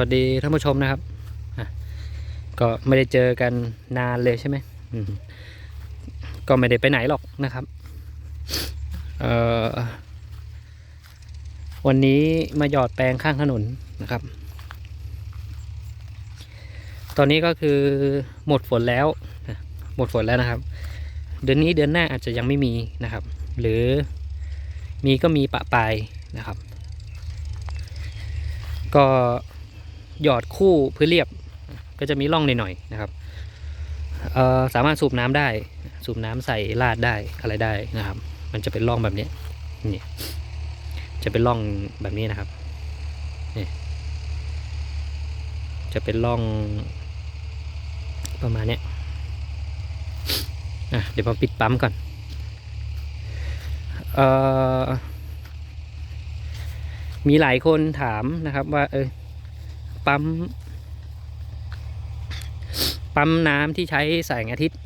วัสดีท่านผู้ชมนะครับ ก็ไม่ได้เจอกันนานเลยใช่ไหมมก็ไม่ได้ไปไหนหรอกนะครับวันนี้มาหยอดแปลงข้างถนนนะครับ ตอนนี้ก็คือหมดฝนแล้ว หมดฝนแล้วนะครับ เดือนนี้เดือนหน้าอาจจะยังไม่มีนะครับ หรือมีก็มีปะปลายนะครับ ก็ หยอดคู่พื้นเรียบ ก็จะมีร่องหน่อยๆนะครับสามารถสูบน้ำได้ สูบน้ำใส่ลาดได้อะไรได้นะครับ มันจะเป็นร่องแบบนี้นี่จะเป็นร่องแบบนี้นะครับนี่จะเป็นร่องประมาณนี้เดี๋ยวผมปิดปั๊มก่อนออมีหลายคนถามนะครับว่าเออ ปั๊ม ปั๊มน้ำที่ใช้แสงอาทิตย์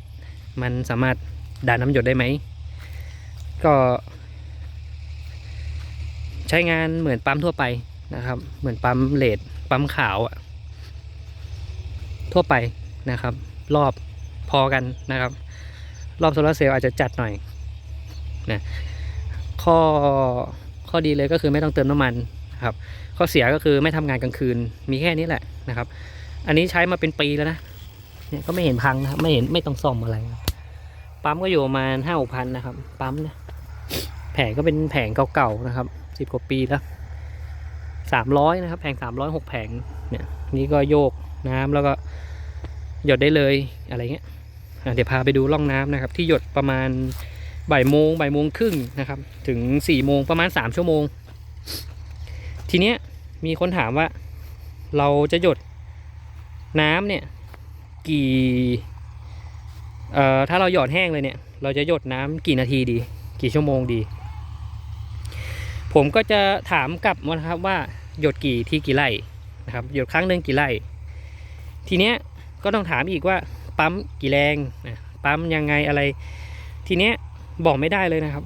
มันสามารถดันน้ำหยดได้ไหม ก็ ใช้งานเหมือนปั๊มทั่วไปนะครับ เหมือนปั๊มเลดปั๊มขาวอะทั่วไปนะครับ รอบพอกันนะครับ รอบโซลาร์เซลล์อาจจะจัดหน่อยนะข้อข้อดีเลยก็คือไม่ต้องเติมน้ำมันครับ ข้อเสียก็คือไม่ทำงานกลางคืนมีแค่นี้แหละนะครับ อันนี้ใช้มาเป็นปีแล้วนะเนี่ยก็ไม่เห็นพังนะครับไม่เห็นไม่ต้องซ่อมอะไร ปั๊มก็อยู่ประมาณห้าหกพันนะครับ ปั๊มนี่ยแผงก็เป็นแผงเก่าๆนะครับสิบกว่าปีแล้วสามร้อยนะครับแผงสามร้อยหกแผงเนี่ยนี่ก็โยกน้ำแล้วก็หยดได้เลยอะไรเงี้ยเดี๋ยวพาไปดูร่องน้ำนะครับ ที่หยดประมาณบ่ายโมงบ่ายโมงครึ่งนะครับ ถึงสี่โมงประมาณสามชั่วโมง ทีเนี้ย มีคนถามว่า เราจะหยดน้ำเนี่ย กี่เอ่อถ้าเราหยอดแห้งเลยเนี่ย เราจะหยดน้ำกี่นาทีดี กี่ชั่วโมงดี ผมก็จะถามกลับมานะครับว่าหยดกี่ที่กี่ไร่นะครับหยดครั้งหนึ่งกี่ไร่ ทีเนี้ยก็ต้องถามอีกว่าปั๊มกี่แรงนะปั๊มยังไงอะไร ทีเนี้ยบอกไม่ได้เลยนะครับ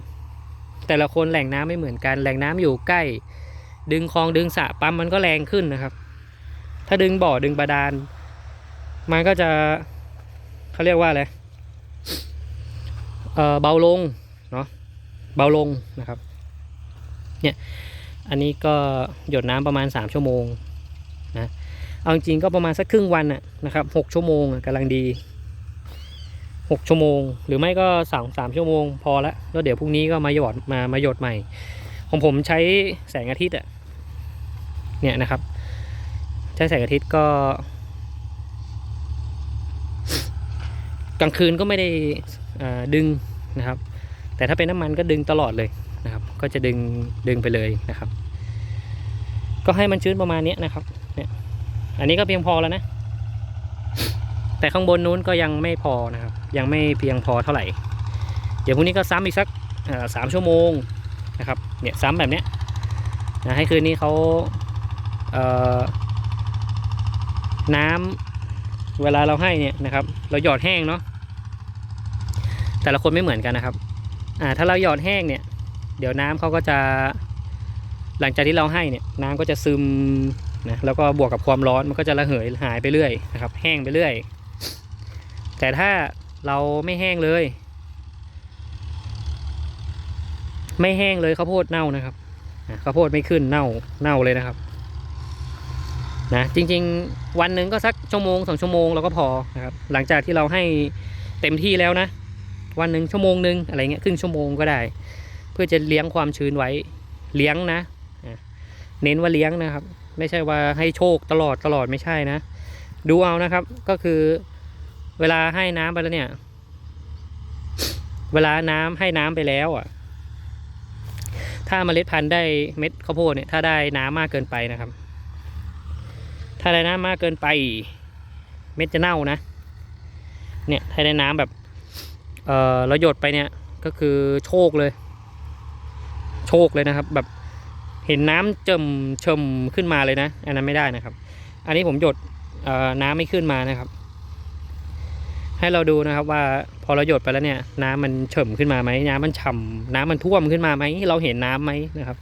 แต่ละคนแหล่งน้ำไม่เหมือนกัน แหล่งน้ำอยู่ใกล้ ดึงคลองดึงสระปั๊มมันก็แรงขึ้นนะครับ ถ้าดึงบ่อดึงบาดาล มันก็จะเขาเรียกว่าอะไรเเบาลงเนาะเบาลงนะครับ เนี่ยอันนี้ก็หยดน้ำประมาณสามชั่วโมงนะเอาจริงก็ประมาณสักครึ่งวันนะนะครับหกชั่วโมงอะกำลังดีหกชั่วโมง หรือไม่ก็สามสามชั่วโมงพอละแล้วเดี๋ยวพรุ่งนี้ก็มาหยอดมามาหยดใหม่ ของผมใช้แสงอาทิตย์อะเนี่ยนะครับ ใช้แสงอาทิตย์ก็กลางคืนก็ไม่ได้ดึงนะครับ แต่ถ้าเป็นน้ำมันก็ดึงตลอดเลยนะครับ ก็จะดึงดึงไปเลยนะครับ ก็ให้มันชื้นประมาณนี้นะครับเนี่ยอันนี้ก็เพียงพอแล้วนะ แต่ข้างบนนู้นก็ยังไม่พอนะครับ ยังไม่เพียงพอเท่าไหร่ เดี๋ยวพรุ่งนี้ก็ซ้ำอีกสักสามชั่วโมง นะครับเนี่ยซ้ำแบบเนี้ยนะให้คืนนี้เขาเอ่อน้ำเวลาเราให้เนี่ยนะครับเราหยอดแห้งเนาะแต่ละคนไม่เหมือนกันนะครับอ่าถ้าเราหยอดแห้งเนี่ย เดี๋ยวน้ำเขาก็จะหลังจากที่เราให้เนี่ยน้ำก็จะซึมนะแล้วก็บวกกับความร้อนมันก็จะระเหยหายไปเรื่อยนะครับ แห้งไปเรื่อย แต่ถ้าเราไม่แห้งเลย ไม่แห้งเลยข้าวโพดเน่านะครับอะข้าวโพดไม่ขึ้นเน่าเน่าเลยนะครับนะจริง ๆ วันหนึ่งก็สักชั่วโมงสองชั่วโมงเราก็พอนะครับหลังจากที่เราให้เต็มที่แล้วนะ วันหนึ่งชั่วโมงหนึ่งอะไรเงี้ยครึ่งชั่วโมงก็ได้ เพื่อจะเลี้ยงความชื้นไว้เลี้ยงนะอะเน้นว่าเลี้ยงนะครับ ไม่ใช่ว่าให้โชคตลอดตลอดไม่ใช่นะ ดูเอานะครับก็คือเวลาให้น้ำไปแล้วเนี่ย เวลาน้ำให้น้ำไปแล้วอะ ถ้าเมล็ดพันธุ์ได้เม็ดข้าวโพดเนี่ยถ้าได้น้ำมากเกินไปนะครับ ถ้าได้น้ำมากเกินไป เม็ดจะเน่านะ เนี่ยถ้าได้น้ำแบบเออเราหยดไปเนี่ยก็คือโชคเลย โชคเลยนะครับ แบบเห็นน้ำเจิมเชมขึ้นมาเลยนะ อันนั้นไม่ได้นะครับ อันนี้ผมหยดเอ่อน้ำไม่ขึ้นมานะครับ ให้เราดูนะครับว่าพอเราหยดไปแล้วเนี่ย น้ำมันเฉ่มขึ้นมาไหมน้ำมันฉ่ำน้ำมันท่วมขึ้นมาไหมเราเห็นน้ำไหมนะครับ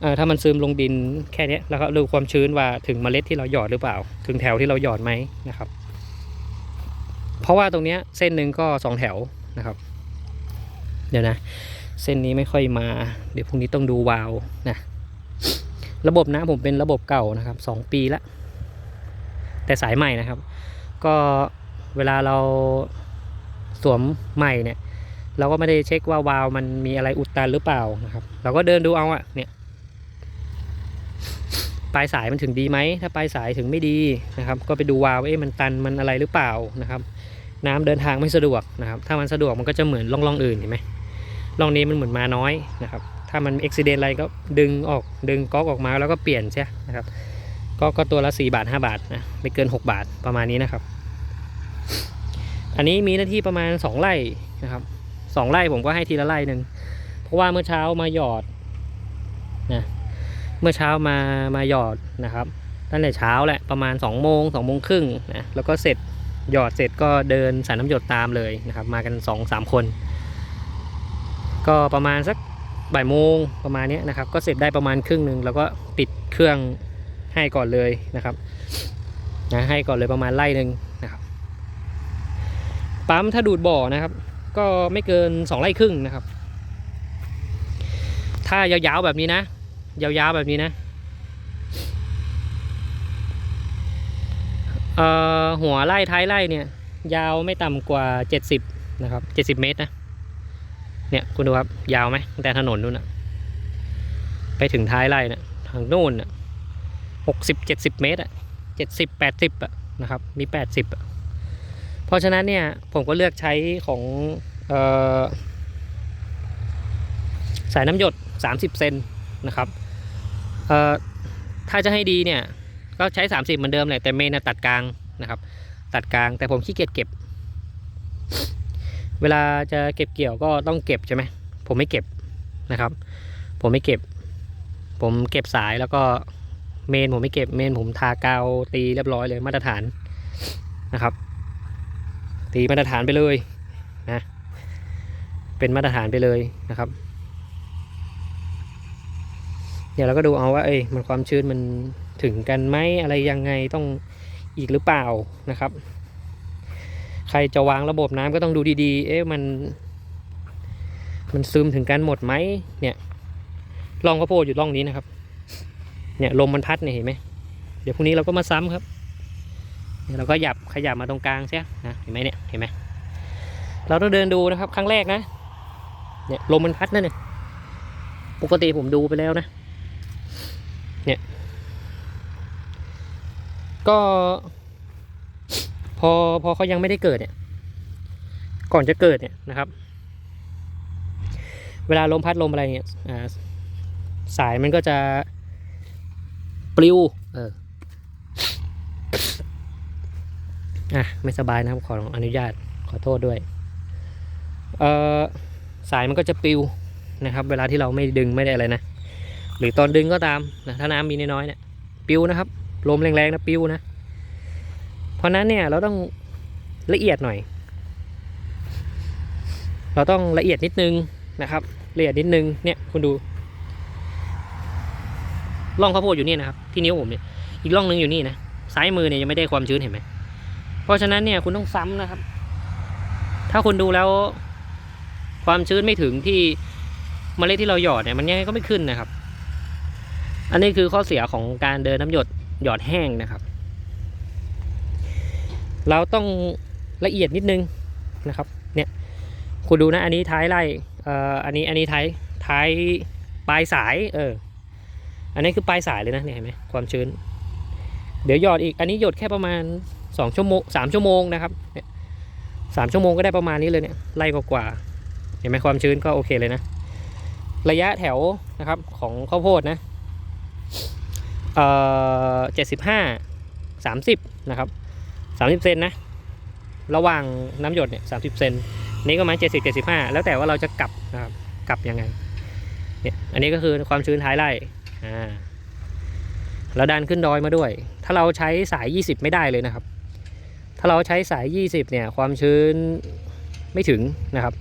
เออถ้ามันซึมลงดินแค่นี้แล้วก็ดูความชื้นว่าถึงเมล็ดที่เราหยอดหรือเปล่า ถึงแถวที่เราหยอดไหมนะครับ เพราะว่าตรงเนี้ยเส้นหนึ่งก็สองแถวนะครับ เดี๋ยวนะ เส้นนี้ไม่ค่อยมา เดี๋ยวพรุ่งนี้ต้องดูวาล์วนะระบบน้ำผมเป็นระบบเก่านะครับสองปีละแต่สายใหม่นะครับ ก็ เวลาเราสวมใหม่เนี่ย เราก็ไม่ได้เช็คว่าวาล์วมันมีอะไรอุดตันหรือเปล่านะครับ เราก็เดินดูเอาอะเนี่ยปลายสายมันถึงดีไหมถ้าปลายสายถึงไม่ดีนะครับ ก็ไปดูวาล์วเอ๊ะมันตันมันอะไรหรือเปล่านะครับ น้ำเดินทางไม่สะดวกนะครับ ถ้ามันสะดวกมันก็จะเหมือนร่องๆอื่นเห็นไหมร่องนี้มันเหมือนมาน้อยนะครับ ถ้ามันอุบิเหตุอะไรก็ดึงออกดึงก๊อกออกมาแล้วก็เปลี่ยนใช่นะครับก็ก็ตัวละ4บาท 5 บาทนะไม่เกิน 6 บาทประมาณนี้นะครับ อันนี้มีหน้าที่ประมาณ 2 ไร่นะครับสองไร่ผมก็ให้ทีละไร่หนึ่งเพราะว่าเมื่อเช้ามาหยอดนะเมื่อเช้ามามาหยอดนะครับตั้งแต่เช้าแหละประมาณ2โมง2โมงครึ่งนะแล้วก็เสร็จหยอดเสร็จก็เดินสายน้ำหยดตามเลยนะครับ มากัน2 3คน ก็ประมาณสักบ่ายโมงประมาณนี้นะครับ ก็เสร็จได้ประมาณครึ่งหนึ่งแล้วก็ติดเครื่องให้ก่อนเลยนะครับนะให้ก่อนเลยประมาณไร่หนึ่ง ปั๊มถ้าดูดบ่อนะครับ ก็ไม่เกินสองไร่ครึ่งนะครับ ถ้ายาวๆแบบนี้นะ ยาวๆแบบนี้นะหัวไร่ท้ายไร่เนี่ย ยาวไม่ต่ำกว่า 70 นะครับ 70 เมตรนะ เนี่ยคุณดูครับ ยาวไหมแต่ถนนนู่นนะไปถึงท้ายไร่นะทางโน่นนะหกสิบเจ็ดสิบเมตรอะเจ็ดสิบแปดสิบอะนะครับ มีแปดสิบอะ ราะฉะนั้นเนี่ยผมก็เลือกใช้ของออสายน้ำหยด 30 เซนนะครับถ้าจะให้ดีเนี่ยก็ใช้ 30 เหมือนเดิมแหละแต่เมนนะตัดกลางนะครับ ตัดกลางแต่ผมขี้เกียจเก็บ เวลาจะเก็บเกี่ยวก็ต้องเก็บใช่ไหมผมไม่เก็บนะครับ ผมไม่เก็บ ผมเก็บสายแล้วก็เมนผมไม่เก็บเมนผมทากาวตีเรียบร้อยเลยมาตรฐานนะครับ ตีมาตรฐานไปเลยนะ เป็นมาตรฐานไปเลยนะครับเดี๋ยวเราก็ดูเอาว่าเอ้ยมันความชื้นมันถึงกันไหมอะไรยังไงต้องอีกหรือเปล่านะครับ ใครจะวางระบบน้ำก็ต้องดูดีๆ เอ๊ะมัน มันซึมถึงกันหมดไหมเนี่ยร่องข้าวโพดอยู่ร่องนี้นะครับ เนี่ยลมมันพัดเนี่ยเห็นไหมเดี๋ยวพรุ่งนี้เราก็มาซ้ำครับ เราก็หยับขยับมาตรงกลางใช่นะเห็นไหมเนี่ยเห็นไหมเราต้องเดินดูนะครับ ครั้งแรกนะเนี่ยลมมันพัดนั่นเนี่ยปกติผมดูไปแล้วนะ เนี่ย ก็ พอพอเขายังไม่ได้เกิดเนี่ย ก่อนจะเกิดเนี่ยนะครับ เวลาลมพัดลมอะไรเนี่ยสายมันก็จะปลิวเออ อะไม่สบายนะครับขออนุญาตขอโทษด้วยเออสายมันก็จะปิวนะครับ เวลาที่เราไม่ดึงไม่ได้อะไรนะ หรือตอนดึงก็ตามนะถ้าน้ำมีน้อยๆเนี่ยปิวนะครับลมแรงๆนะปิวนะ เพราะนั้นเนี่ยเราต้องละเอียดหน่อย เราต้องละเอียดนิดนึงนะครับละเอียดนิดนึงเนี่ยคุณดูร่องข้าวโพดอยู่นี่นะครับที่นิ้วผมเนี่ยอีกร่องหนึงอยู่นี่นะซ้ายมือเนี่ยยังไม่ได้ความชื้นเห็นไหม เพราะฉะนั้นเนี่ยคุณต้องซ้ำนะครับ ถ้าคุณดูแล้ว ความชื้นไม่ถึงที่เมล็ดที่เราหยอดเนี่ยมันยังไงก็ไม่ขึ้นนะครับ อันนี้คือข้อเสียของการเดินน้ำหยดหยอดแห้งนะครับ เราต้องละเอียดนิดนึงนะครับ เนี่ยคุณดูนะ อันนี้ท้ายไล่เอ่ออันนี้อันนี้ท้ายท้ายปลายสายเอออันนี้คือปลายสายเลยนะเนี่ยเห็นไหมความชื้น เดี๋ยวหยอดอีกอันนี้หยดแค่ประมาณ สองชั่วโมงสามชั่วโมงนะครับเนี่ยสามชั่วโมงก็ได้ประมาณนี้เลยเนี่ยไล่กว่าเห็นไหมความชื้นก็โอเคเลยนะ ระยะแถวนะครับของข้าวโพดนะเอ่อเจ็ดสิบห้าสามสิบนะครับสามสิบเซนนะระหว่างน้ำหยดเนี่ยสามสิบเซนนี่ก็มาเจ็ดสิบเจ็ดสิบห้าแล้วแต่ว่าเราจะกลับนะครับกลับยังไงเนี่ยอันนี้ก็คือความชื้นท้ายไร่อ่าแล้วดันขึ้นดอยมาด้วย ถ้าเราใช้สายยี่สิบไม่ได้เลยนะครับ ถ้าเราใช้สายยี่สิบเนี่ย ความชื้นไม่ถึงนะครับ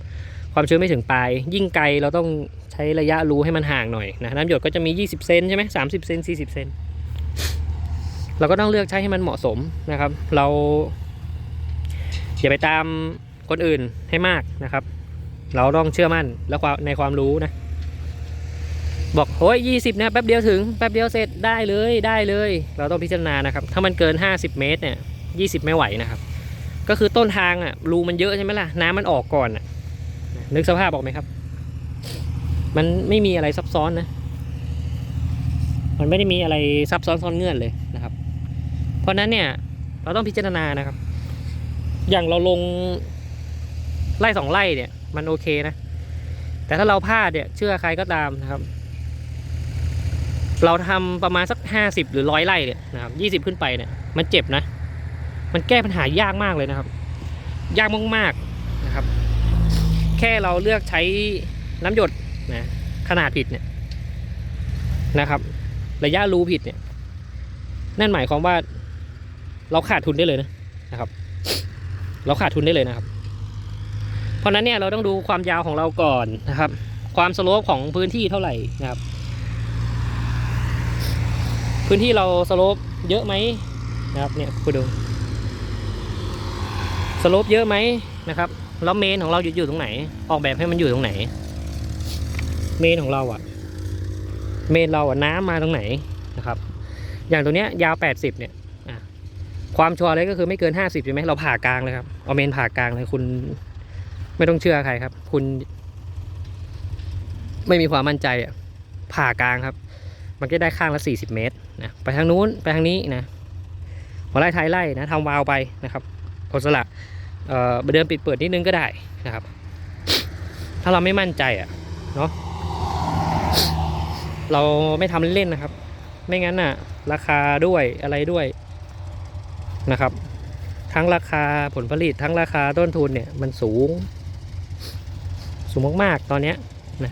ความชื้นไม่ถึงปลาย ยิ่งไกลเราต้องใช้ระยะรูให้มันห่างหน่อยนะ น้ำหยดก็จะมี 20 เซนใช่ไหมสามสิบเซน40เซน เราก็ต้องเลือกใช้ให้มันเหมาะสมนะครับ เรา อย่าไปตามคนอื่นให้มากนะครับ เราต้องเชื่อมั่นและความในความรู้นะ บอกโอ้ยยี่สิบนะแป๊บเดียวถึงแป๊บเดียวเสร็จได้เลยได้เลย เราต้องพิจารณานะครับ ถ้ามันเกิน 50 เมตรเนี่ย ยี่สิบไม่ไหวนะครับ ก็คือต้นทางอะรูมันเยอะใช่ไหมล่ะ น้ำมันออกก่อนอะนึกสภาพออกไหมครับ มันไม่มีอะไรซับซ้อนนะ มันไม่ได้มีอะไรซับซ้อนซ้อนเงื่อนเลยนะครับ เพราะนั้นเนี่ย เราต้องพิจารณานะครับ อย่างเราลงไล่สองไล่เนี่ย มันโอเคนะ แต่ถ้าเราพลาดเนี่ย เชื่อใครก็ตามนะครับเราทำประมาณสักห้าสิบหรือร้อยไร่เนี่ยนะครับยี่สิบขึ้นไปเนี่ยมันเจ็บนะ มันแก้ปัญหายากมากเลยนะครับ ยากมากๆนะครับ แค่เราเลือกใช้น้ำหยดนะขนาดผิดเนี่ยนะครับ ระยะรูผิดเนี่ย นั่นหมายความว่า เราขาดทุนได้เลยนะนะครับ เราขาดทุนได้เลยนะครับ เพราะนั้นเนี่ยเราต้องดูความยาวของเราก่อนนะครับ ความสโลปของพื้นที่เท่าไหร่นะครับ พื้นที่เราสโลปเยอะไหมนะครับเนี่ยคุณดู สโลปเยอะไหมนะครับแล้วเมนของเราอยู่อยู่ตรงไหน ออกแบบให้มันอยู่ตรงไหน เมนของเราอะเมนเราอะน้ำมาตรงไหนนะครับ อย่างตัวเนี้ยยาว 80 เนี่ยความชัวร์เลยก็คือไม่เกิน 50ใช่ไหมเราผ่ากลางเลยครับเอาเมนผ่ากลางเลยคุณไม่ต้องเชื่อใครครับ คุณ ไม่มีความมั่นใจอะผ่ากลางครับ มันก็ได้ข้างละ 40 เมตรนะไปทางนู้นไปทางนี้นะหัวไล่ท้ายไล่นะทำวาวไปนะครับ กดสละเอ่อเดินปิดเปิดนิดนึงก็ได้นะครับ ถ้าเราไม่มั่นใจอะเนาะเราไม่ทำเล่นๆนะครับ ไม่งั้นน่ะ ราคาด้วยอะไรด้วยนะครับ ทั้งราคาผลผลิตทั้งราคาต้นทุนเนี่ยมันสูง สูงมากๆตอนเนี้ย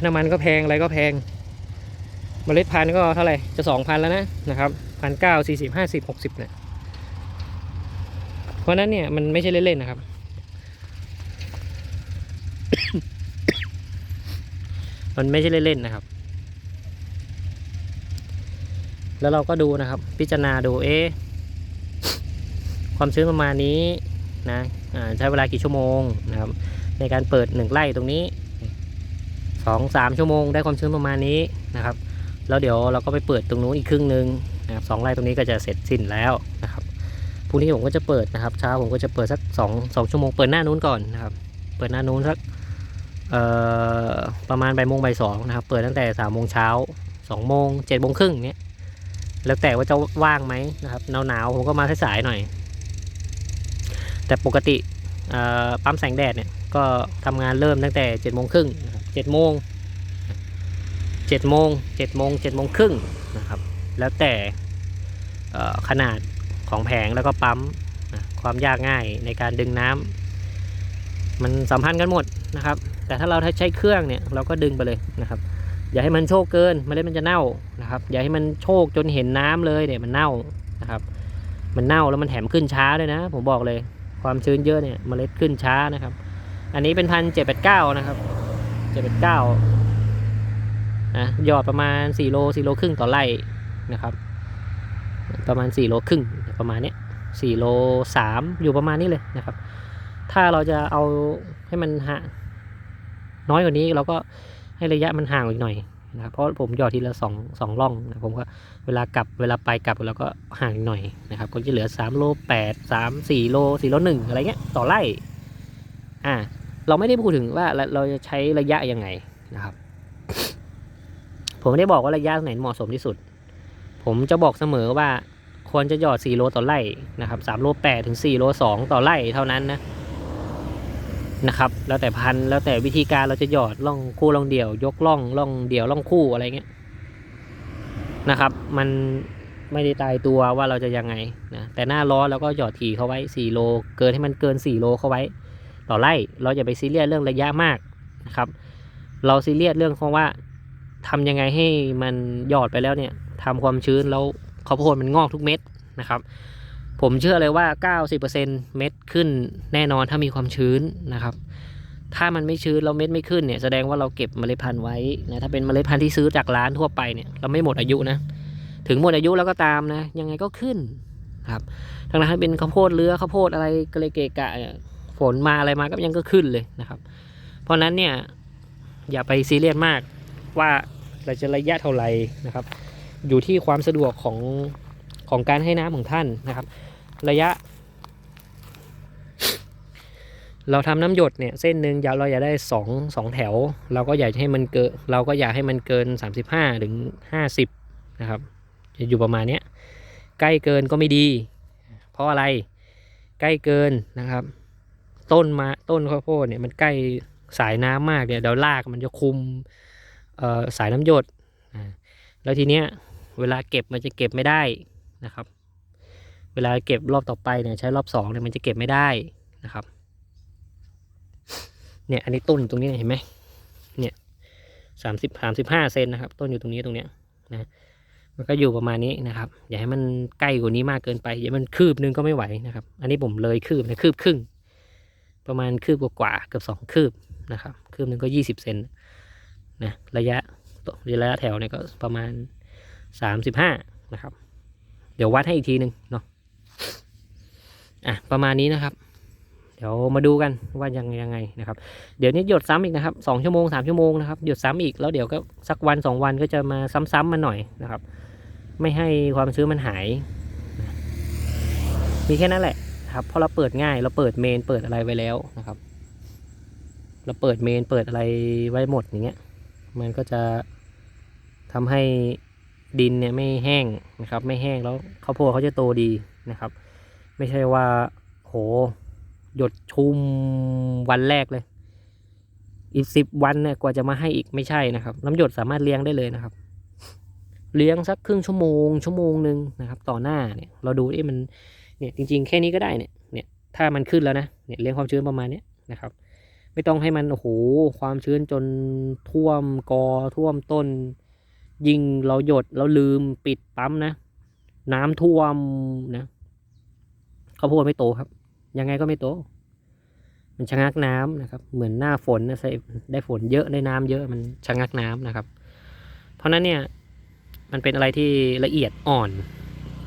น้ำมันก็แพงอะไรก็แพงเมล็ดพันธุ์ก็เท่าไหร่จะสองพันแล้วนะนะครับพันเก้าสี่สิบห้าสิบหกสิบเนี่ย เพราะนั้นเนี่ยมันไม่ใช่เล่นๆนะครับ มันไม่ใช่เล่นๆนะครับ แล้วเราก็ดูนะครับ พิจารณาดูเอ๊ะความชื้นประมาณนี้นะใช้เวลากี่ชั่วโมงนะครับ ในการเปิดหนึ่งไร่ตรงนี้สองสามชั่วโมงได้ความชื้นประมาณนี้นะครับ แล้วเดี๋ยวเราก็ไปเปิดตรงนู้นอีกครึ่งหนึ่งนะครับสองไร่ตรงนี้ก็จะเสร็จสิ้นแล้วนะครับ พรุ่งนี้ผมก็จะเปิดนะครับ เช้าผมก็จะเปิดสักสองสองชั่วโมงเปิดหน้านู้นก่อนนะครับ เปิดหน้านู้นสักเอ่อประมาณบ่ายโมงบ่ายสองนะครับ เปิดตั้งแต่สามโมงเช้าสองโมงเจ็ดโมงครึ่งเนี้ยแล้วแต่ว่าจะว่างไหมนะครับหนาวหนาวๆผมก็มาสายๆหน่อย แต่ปกติปั๊มแสงแดดเนี่ยก็ทำงานเริ่มตั้งแต่เจ็ดโมงครึ่งเจ็ดโมงเจ็ดโมงเจ็ดโมงเจ็ดโมงครึ่งนะครับ แล้วแต่ขนาด ของแผงแล้วก็ปั๊มนะความยากง่ายในการดึงน้ำมันสัมพันธ์กันหมดนะครับ แต่ถ้าเราใช้เครื่องเนี่ยเราก็ดึงไปเลยนะครับ อย่าให้มันโชกเกินเมล็ดมันจะเน่านะครับ อย่าให้มันโชกจนเห็นน้ำเลยเนี่ยมันเน่านะครับ มันเน่าแล้วมันแถมขึ้นช้าด้วยนะ ผมบอกเลยความชื้นเยอะเนี่ยเมล็ดขึ้นช้านะครับ อันนี้เป็นพันเจ็ดแปดเก้านะครับเจ็ดแปดเก้านะยอดประมาณสี่โลสี่โลครึ่งต่อไร่นะครับ ประมาณสี่โลครึ่ง ประมาณนี้ยสี่โลสามอยู่ประมาณนี้เลยนะครับ ถ้าเราจะเอาให้มันห่างน้อยกว่านี้เราก็ให้ระยะมันห่างอีกหน่อยนะครับเพราะผมหยอดทีละสองสองร่องนะผมก็เวลากลับเวลาไปกลับเราก็ห่างอีกหน่อยนะครับก็จะเหลือสามโลแปดสามสี่โลสี่โลหนึ่งอะไรเงี้ยต่อไร่อ่าเราไม่ได้พูดถึงว่าเราจะใช้ระยะยังไงนะครับ ผมไม่ได้บอกว่าระยะไหนเหมาะสมที่สุด ผมจะบอกเสมอว่า ควรจะหยอด 4 โลต่อไร่นะครับ3โล8ถึง 4 โล 2 ต่อไร่เท่านั้นนะนะครับ แล้วแต่พันธุ์แล้วแต่วิธีการเราจะหยอดล่องคู่ล่องเดี่ยว ยกล่องล่องเดี่ยวล่องคู่อะไรเงี้ยนะครับ มันไม่ได้ตายตัวว่าเราจะยังไงนะแต่หน้าร้อนเราก็หยอดที่เขาไว้ 4 โล เกินให้มันเกิน 4 โลเข้าไว้ ต่อไร่เราอย่าไปซีเรียสเรื่องระยะมากนะครับ เราซีเรียสเรื่องของว่าทำยังไงให้มันหยอดไปแล้วเนี่ยทำความชื้นแล้ว ข้าวโพดมันงอกทุกเม็ดนะครับ ผมเชื่อเลยว่า 90%เม็ดขึ้นแน่นอนถ้ามีความชื้นนะครับ ถ้ามันไม่ชื้นเราเม็ดไม่ขึ้นเนี่ยแสดงว่าเราเก็บเมล็ดพันธุ์ไว้นะถ้าเป็นเมล็ดพันธุ์ที่ซื้อจากร้านทั่วไปเนี่ยเราไม่หมดอายุนะถึงหมดอายุแล้วก็ตามนะยังไงก็ขึ้นครับทางนั้นเป็นข้าวโพดเรือข้าวโพดอะไรก็เลเกะกะฝนมาอะไรมาก็ยังก็ขึ้นเลยนะครับ เพราะนั้นเนี่ยอย่าไปซีเรียสมากว่าเราจะระยะเท่าไหร่นะครับ อยู่ที่ความสะดวกของของการให้น้ำของท่านนะครับ ระยะ เราทำน้ำหยดเนี่ยเส้นหนึ่งยาวเราอยากได้สองสองแถว เราก็อยากให้มันเกินเราก็อยากให้มันเกิน35ถึง50นะครับจะอยู่ประมาณเนี้ยใกล้เกินก็ไม่ดี เพราะอะไรใกล้เกินนะครับ ต้นมาต้นข้าวโพดเนี่ยมันใกล้สายน้ำมากเนี่ยเดี๋ยวรากมันจะคุมเอ่อสายน้ำหยดแล้วทีเนี้ย เวลาเก็บมันจะเก็บไม่ได้นะครับ เวลาเก็บรอบต่อไปเนี่ยใช้รอบสองเนี่ยมันจะเก็บไม่ได้นะครับ เนี่ยอันนี้ต้นอยู่ตรงนี้เห็นไหมเนี่ยสามสิบสามสิบห้าเซนนะครับ ต้นอยู่ตรงนี้ตรงเนี้ยนะมันก็อยู่ประมาณนี้นะครับ อย่าให้มันใกล้กว่านี้มากเกินไปอย่าให้มันคืบนึงก็ไม่ไหวนะครับ อันนี้ผมเลยคืบนะคืบครึ่ง ประมาณคืบกว่าเกือบสองคืบนะครับ คืบหนึ่งก็ยี่สิบเซนนะระยะระยะแถวเนี่ยก็ประมาณ สามสิบห้านะครับ เดี๋ยววัดให้อีกทีหนึ่งเนาะอะประมาณนี้นะครับ เดี๋ยวมาดูกันว่ายังยังไงนะครับ เดี๋ยวนี้หยดซ้ำอีกนะครับสองชั่วโมงสามชั่วโมงนะครับหยดซ้ำอีกแล้วเดี๋ยวก็สักวันสองวันก็จะมาซ้ำๆมาหน่อยนะครับ ไม่ให้ความชื้นมันหาย มีแค่นั้นแหละครับเพราะเราเปิดง่ายเราเปิดเมนเปิดอะไรไว้แล้วนะครับ เราเปิดเมนเปิดอะไรไว้หมดอย่างเงี้ย มันก็จะทำให้ ดินเนี่ยไม่แห้งนะครับ ไม่แห้งแล้วข้าวโพดเขาจะโตดีนะครับ ไม่ใช่ว่าโหหยดชุ่มวันแรกเลย อีกสิบวันเนี่ยกว่าจะมาให้อีกไม่ใช่นะครับ น้ำหยดสามารถเลี้ยงได้เลยนะครับ เลี้ยงสักครึ่งชั่วโมง ชั่วโมงหนึ่งนะครับ ต่อหน้าเนี่ยเราดูเอ๊ะมันเนี่ยจริง ๆ แค่นี้ก็ได้เนี่ยเนี่ย ถ้ามันขึ้นแล้วนะเนี่ยเลี้ยงความชื้นประมาณนี้นะครับ ไม่ต้องให้มันโอ้โหความชื้นจนท่วมกอท่วมต้น ยิงเราหยดเราลืมปิดปั๊มนะ น้ำท่วมนะข้าวโพดไม่โตครับ ยังไงก็ไม่โต มันชะงักน้ำนะครับ เหมือนหน้าฝนนะใส่ได้ฝนเยอะได้น้ำเยอะมันชะงักน้ำนะครับ เพราะฉะนั้นเนี่ย มันเป็นอะไรที่ละเอียดอ่อน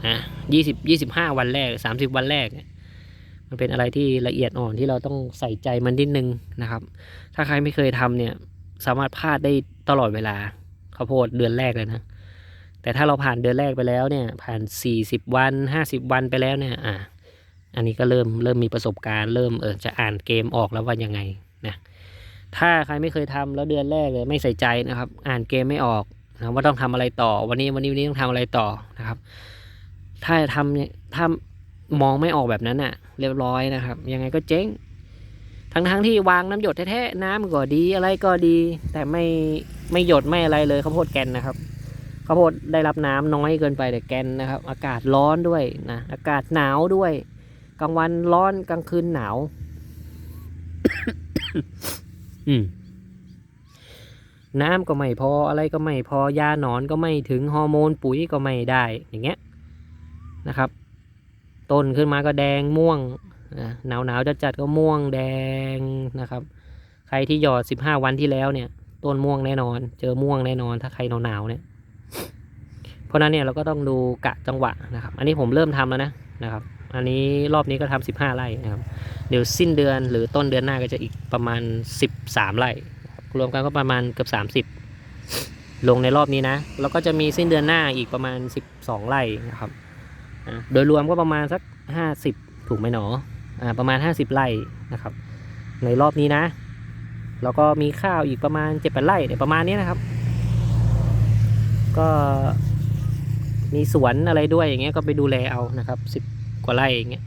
นะยี่สิบยี่สิบห้าวันแรกสามสิบวันแรกเนี่ยมันเป็นอะไรที่ละเอียดอ่อนที่เราต้องใส่ใจมันนิดนึงนะครับ ถ้าใครไม่เคยทำเนี่ย สามารถพลาดได้ตลอดเวลา ข้าวโพดเดือนแรกเลยนะ แต่ถ้าเราผ่านเดือนแรกไปแล้วเนี่ย ผ่านสี่สิบวันห้าสิบวันไปแล้วเนี่ย อ่าอันนี้ก็เริ่มเริ่มมีประสบการณ์เริ่มเออจะอ่านเกมออกแล้วว่ายังไงนะถ้าใครไม่เคยทำแล้วเดือนแรกเลยไม่ใส่ใจนะครับ อ่านเกมไม่ออกนะว่าต้องทำอะไรต่อ วันนี้วันนี้วันนี้ต้องทำอะไรต่อนะครับ ถ้าทำเนี่ยถ้ามองไม่ออกแบบนั้นอะ่ะ เรียบร้อยนะครับ ยังไงก็เจ๊ง ทั้งทั้งๆที่วางน้ำหยดแท้ๆน้ำก็ดีอะไรก็ดี แต่ไม่ไม่หยดไม่อะไรเลยข้าวโพดแกนนะครับข้าวโพดได้รับน้ำน้อยเกินไปแต่แกนนะครับ อากาศร้อนด้วยนะอากาศหนาวด้วยกลางวันร้อนกลางคืนหนาวอืมน้ำก็ไม่พออะไรก็ไม่พอยาหนอนก็ไม่ถึงฮอร์โมนปุ๋ยก็ไม่ได้อย่างเงี้ยนะครับ ต้นขึ้นมาก็แดงม่วง หนาวหนาวจัดจัดก็ม่วงแดงนะครับ ใครที่หยอดสิบห้าวันที่แล้วเนี่ย ต้นม่วงแน่นอน เจอม่วงแน่นอน ถ้าใครหนาวหนาวๆเนี่ย เพราะนั้นเนี่ยเราก็ต้องดูกะจังหวะนะครับ อันนี้ผมเริ่มทำแล้วนะนะครับ อันนี้รอบนี้ก็ทำสิบห้าไร่นะครับ เดี๋ยวสิ้นเดือนหรือต้นเดือนหน้าก็จะอีกประมาณสิบสามไร่นะครับรวมกันก็ประมาณเกือบสามสิบลงในรอบนี้นะ แล้วก็จะมีสิ้นเดือนหน้าอีกประมาณสิบสองไร่นะครับ โดยรวมก็ประมาณสักห้าสิบถูกไหมหนอ ประมาณห้าสิบไร่นะครับ ในรอบนี้นะ แล้วก็มีข้าวอีกประมาณเจ็ดแปดไร่เนี่ยประมาณนี้นะครับ ก็มีสวนอะไรด้วยอย่างเงี้ยก็ไปดูแลเอานะครับสิบกว่าไร่อย่างเงี้ย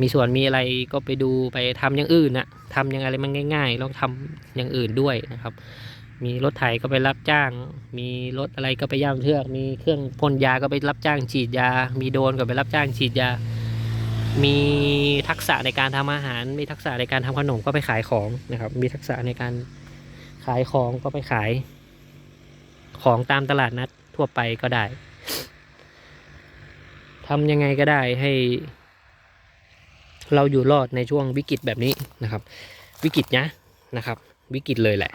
มีสวนมีอะไรก็ไปดูไปทำอย่างอื่นน่ะทำอย่างอะไรมันง่ายๆลองทำอย่างอื่นด้วยนะครับ มีรถไถก็ไปรับจ้าง มีรถอะไรก็ไปย่ำเชือก มีเครื่องพ่นยาก็ไปรับจ้างฉีดยา มีโดนก็ไปรับจ้างฉีดยา มีทักษะในการทำอาหาร มีทักษะในการทำขนมก็ไปขายของนะครับ มีทักษะในการขายของก็ไปขาย ของตามตลาดนัดทั่วไปก็ได้ทำยังไงก็ได้ให้ เราอยู่รอดในช่วงวิกฤตแบบนี้นะครับ วิกฤตนะนะครับ วิกฤตเลยแหละ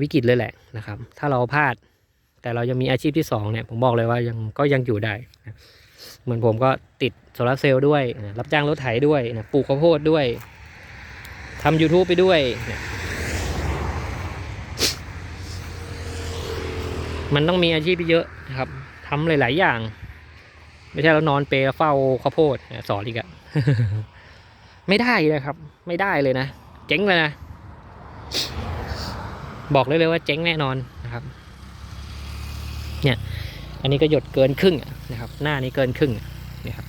วิกฤตเลยแหละนะครับ ถ้าเราพลาดแต่เรายังมีอาชีพที่สองเนี่ยผมบอกเลยว่ายังก็ยังอยู่ได้นะ เหมือนผมก็ติดโซลาร์เซลล์ด้วย รับจ้างรถไถด้วยนะปลูกข้าวโพดด้วยทำ YouTube ไปด้วย มันต้องมีอาชีพเยอะนะครับทำหลาย ๆ อย่าง ไม่ใช่เรานอนเปร์เฝ้าข้าวโพดสอนอีกอะไม่ได้เลยครับ ไม่ได้เลยนะ เจ๊งเลยนะ บอกเลยเลยว่าเจ๊งแน่นอนนะครับ เนี่ย อันนี้ก็หยดเกินครึ่งนะครับ หน้านี้เกินครึ่งอะนี่ครับ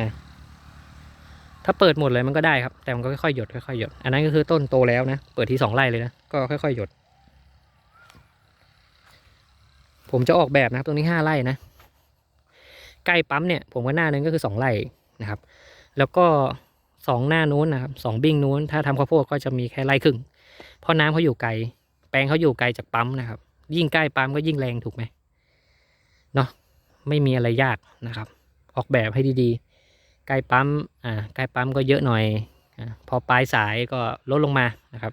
นะถ้าเปิดหมดเลยมันก็ได้ครับ แต่มันก็ค่อยๆหยดค่อยๆหยด อันนั้นก็คือต้นโตแล้วนะ เปิดที่สองไร่เลยนะ ก็ค่อยๆหยด ผมจะออกแบบนะครับ ตรงนี้ห้าไร่นะ ใกล้ปั๊มเนี่ย ผมว่าหน้านึงก็คือสองไร่นะครับ แล้วก็สองหน้านู้นนะครับสองบิ้งนู้น ถ้าทำข้าวโพดก็จะมีแค่ไร่ครึ่ง เพราะน้ำเขาอยู่ไกล แปลงเขาอยู่ไกลจากปั๊มนะครับ ยิ่งใกล้ปั๊มก็ยิ่งแรงถูกไหมเนาะไม่มีอะไรยากนะครับ ออกแบบให้ดีๆ ใกล้ปั๊มอ่าใกล้ปั๊มก็เยอะหน่อยอพอปลายสายก็ลดลงมานะครับ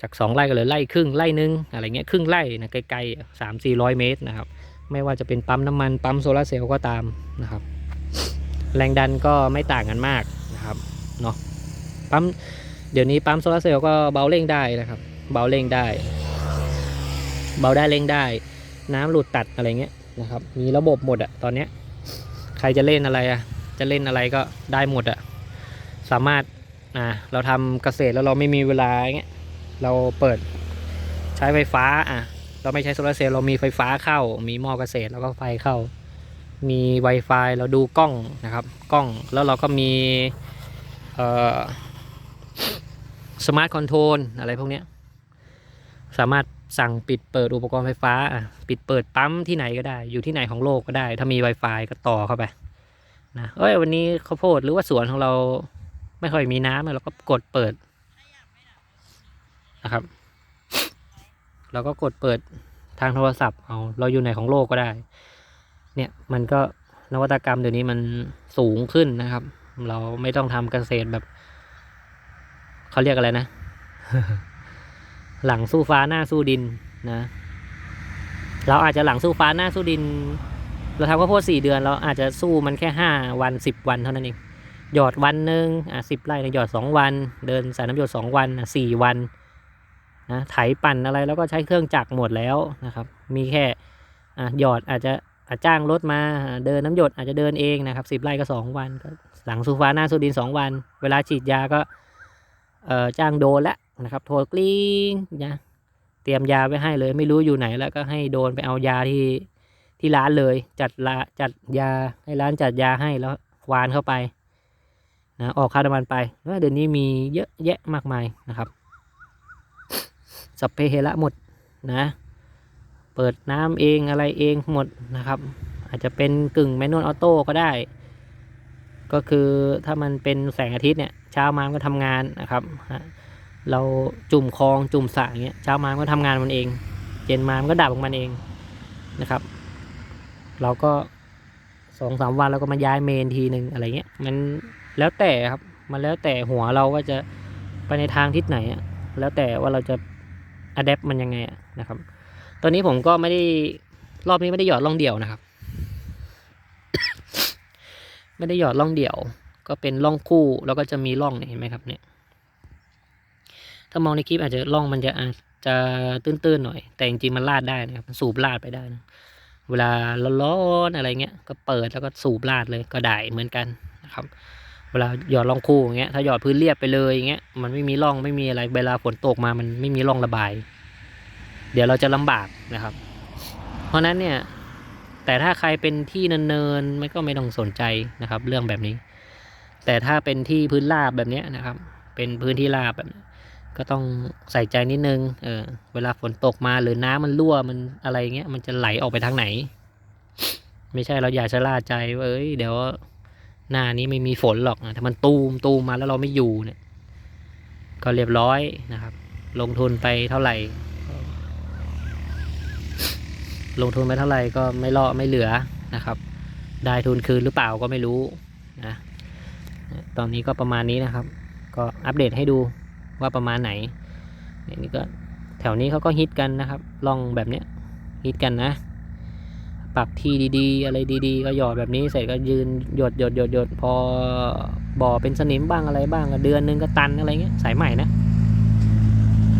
จากสองไร่ก็เหลือไร่ครึ่งไร่หนึงอะไรเงี้ยครึ่งไร่นะไกลๆสามสี่ร้อยเมตรนะครับ ไม่ว่าจะเป็นปั๊มน้ำมันปั๊มโซลาเซลล์ก็ตามนะครับ แรงดันก็ไม่ต่างกันมากนะครับเนาะปั๊มเดี๋ยวนี้ปั๊มโซลาเซลล์ก็เบาเร่งได้นะครับ เบาเร่งได้ เบาได้เร่งได้ น้ำหลุดตัดอะไรเงี้ยนะครับ มีระบบหมดอะตอนเนี้ยใครจะเล่นอะไรอะจะเล่นอะไรก็ได้หมดอะสามารถอ่าเราทำเกษตรแล้วเราไม่มีเวลาเงี้ยเราเปิดใช้ไฟฟ้าอะเราไม่ใช้โซลาร์เซลล์เรามีไฟฟ้าเข้า มีหม้อเกษตรแล้วก็ไฟเข้า มี Wi-Fi เราดูกล้องนะครับ กล้องแล้วเราก็มีสมาร์ทคอนโทรลอะไรพวกนี้สามารถ สั่งปิดเปิดอุปกรณ์ไฟฟ้าอะปิดเปิดปั๊มที่ไหนก็ได้ อยู่ที่ไหนของโลกก็ได้ ถ้ามี Wi-Fi ก็ต่อเข้าไปนะเอ้ยวันนี้ข้าวโพดหรือว่าสวนของเราไม่ค่อยมีน้ำเราก็กดเปิดนะครับเราก็กดเปิดทางโทรศัพท์เอาเราอยู่ไหนของโลกก็ได้ เนี่ยมันก็นวัตกรรมเดี๋ยวนี้มันสูงขึ้นนะครับ เราไม่ต้องทำเกษตรแบบเขาเรียกอะไรนะ หลังสู้ฟ้าหน้าสู้ดินนะ เราอาจจะหลังสู้ฟ้าหน้าสู้ดิน เราทำข้าวโพดสี่เดือน เราอาจจะสู้มันแค่ห้าวันสิบวันเท่านั้นเองหยอดวันหนึ่งอะสิบไร่เนี่ยหยอดสองวัน เดินสายน้ำหยดสองวันสี่วันนะไถปั่นอะไรแล้วก็ใช้เครื่องจักรหมดแล้วนะครับ มีแค่อะหยอดอาจจะอาจ้างรถมาเดินน้ำหยดอาจจะเดินเองนะครับสิบไร่ก็สองวันก็หลังสู้ฟ้าหน้าสู้ดินสองวัน เวลาฉีดยาก็เอ่อจ้างโดนละ นะครับโทรกลิ้งนะเตรียมยาไว้ให้เลย ไม่รู้อยู่ไหนแล้วก็ให้โดนไปเอายาที่ที่ร้านเลย จัดละจัดยาให้ร้านจัดยาให้แล้ววานเข้าไปนะออกค่าน้ำมันไปแล้วเดี๋ยวนี้มีเยอะแยะมากมายนะครับสัพเพเหระหมดนะเปิดน้ำเองอะไรเองหมดนะครับ อาจจะเป็นกึ่งแมนนวลออโต้ก็ได้ ก็คือถ้ามันเป็นแสงอาทิตย์เนี่ยเช้ามาก็ทำงานนะครับ เราจุ่มคลองจุ่มสระอย่างเงี้ยเช้ามามันก็ทำงานมันเอง เย็นมามันก็ดับของมันเองนะครับ เราก็สองสามวันเราก็มาย้ายเมนทีหนึ่งอะไรเงี้ยมันแล้วแต่ครับมันแล้วแต่หัวเราว่าจะไปในทางทิศไหนอะแล้วแต่ว่าเราจะอัดแอปมันยังไงนะครับ ตอนนี้ผมก็ไม่ได้รอบนี้ไม่ได้หยอดล่องเดี่ยวนะครับ ไม่ได้หยอดล่องเดี่ยว ก็เป็นล่องคู่แล้วก็จะมีล่องนี่เห็นไหมครับเนี่ย ถ้ามองในคลิปอาจจะล่องมันจะอาจจะตื้นๆหน่อย แต่จริงๆมันลาดได้นะครับมันสูบลาดไปได้นะเวลาร้อนๆอะไรเงี้ยก็เปิดแล้วก็สูบลาดเลยก็ได้เหมือนกันนะครับ เวลาหยอดรองคู่อย่างเงี้ยถ้าหยอดพื้นเรียบไปเลยอย่างเงี้ยมันไม่มีร่องไม่มีอะไรเวลาฝนตกมามันไม่มีร่องระบาย เดี๋ยวเราจะลำบากนะครับ เพราะฉะนั้นเนี่ยแต่ถ้าใครเป็นที่เนินๆไม่ก็ไม่ต้องสนใจนะครับ เรื่องแบบนี้ แต่ถ้าเป็นที่พื้นราบแบบเนี้ยนะครับ เป็นพื้นที่ราบแบบนี้ ก็ต้องใส่ใจนิดนึง เออ เวลาฝนตกมาหรือน้ำมันรั่วมันอะไรเงี้ย มันจะไหลออกไปทางไหน ไม่ใช่เราอยากชะล่าใจว่าเอ้ยเดี๋ยวหน้านี้ไม่มีฝนหรอกนะถ้ามันตูมตูมมาแล้วเราไม่อยู่เนี่ย ก็เรียบร้อยนะครับ ลงทุนไปเท่าไหร่ ลงทุนไปเท่าไหร่ก็ไม่เลาะไม่เหลือนะครับ ได้ทุนคืนหรือเปล่าก็ไม่รู้นะ ตอนนี้ก็ประมาณนี้นะครับ ก็อัปเดตให้ดู ว่าประมาณไหนนี่ยนี่ก็แถวนี้เขาก็ฮิตกันนะครับลองแบบเนี้ยฮิตกันนะ ปรับที่ดีๆ อะไรดีๆ ก็หยอดแบบนี้เสร็จก็ยืนหยดหยดหยดหยดพอบ่อเป็นสนิมบ้างอะไรบ้างเดือนนึงก็ตันอะไรเงี้ยสายใหม่นะ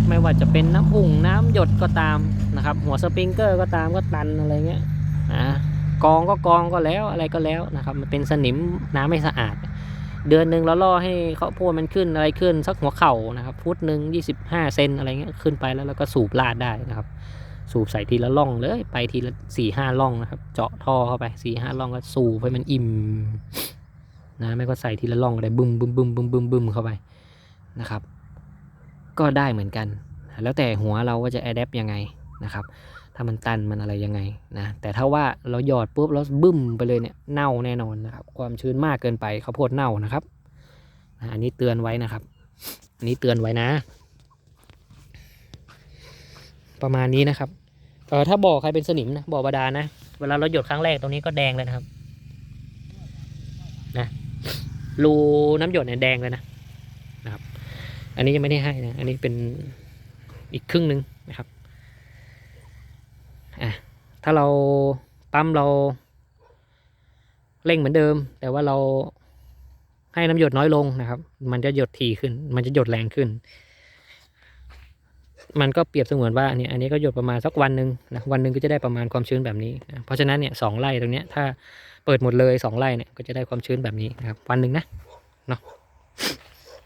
ไม่ว่าจะเป็นน้ำอุ่งน้ำหยดก็ตามนะครับ หัวสปริงเกอร์ก็ตามก็ตันอะไรเงี้ยอ่ากองก็กองก็แล้วอะไรก็แล้วนะครับ มันเป็นสนิมน้ำไม่สะอาด เดือนหนึ่งเราล่อให้เขาวโพดมันขึ้นอะไรขึ้นสักหัวเข่านะครับฟุตหนึ่งยี่สิบห้าเซนอะไรเงี้ยขึ้นไปแล้วเราก็สูบลาดได้นะครับ สูบใส่ทีละล่องเลยไปทีละสี่ห้าล่องนะครับ เจาะท่อเข้าไปสี่ห้าล่องก็สูบให้มันอิ่มนะไม่ก็ใส่ทีละล่องก็ได้บึมบึมบึมบึมบึมบึมเข้าไปนะครับ ก็ได้เหมือนกัน แล้วแต่หัวเราว่าจะแอดแอปยังไงนะครับ ถ้ามันตันมันอะไรยังไงนะแต่ถ้าว่าเราหยอดปุ๊บแล้วบึ้มไปเลยเนี่ยเน่าแน่นอนนะครับ ความชื้นมากเกินไปข้าวโพดเน่านะครับอันนี้เตือนไว้นะครับ อันนี้เตือนไว้นะ ประมาณนี้นะครับเออถ้าบ่อใครเป็นสนิมนะบ่อบาดาลนะเวลาเราหยดครั้งแรกตรงนี้ก็แดงเลยนะครับนะรูน้ำหยดเนี่ยแดงเลยนะนะครับ อันนี้ยังไม่ได้ให้นะ อันนี้เป็นอีกครึ่งหนึ่งนะครับ ถ้าเราปั๊มเราเร่งเหมือนเดิม แต่ว่าเราให้น้ำหยดน้อยลงนะครับ มันจะหยดถี่ขึ้น มันจะหยดแรงขึ้น มันก็เปรียบเสมือนว่าเนี่ยอันนี้ก็หยดประมาณสักวันหนึ่งนะวันหนึ่งก็จะได้ประมาณความชื้นแบบนี้นะเพราะฉะนั้นเนี่ยสองไร่ตรงเนี้ยถ้าเปิดหมดเลยสองไร่เนี่ยก็จะได้ความชื้นแบบนี้นะครับ วันหนึ่งนะเนาะ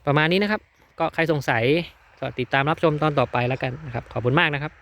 ประมาณนี้นะครับ ก็ใครสงสัยก็ติดตามรับชมตอนต่อไปแล้วกันนะครับ ขอบคุณมากนะครับ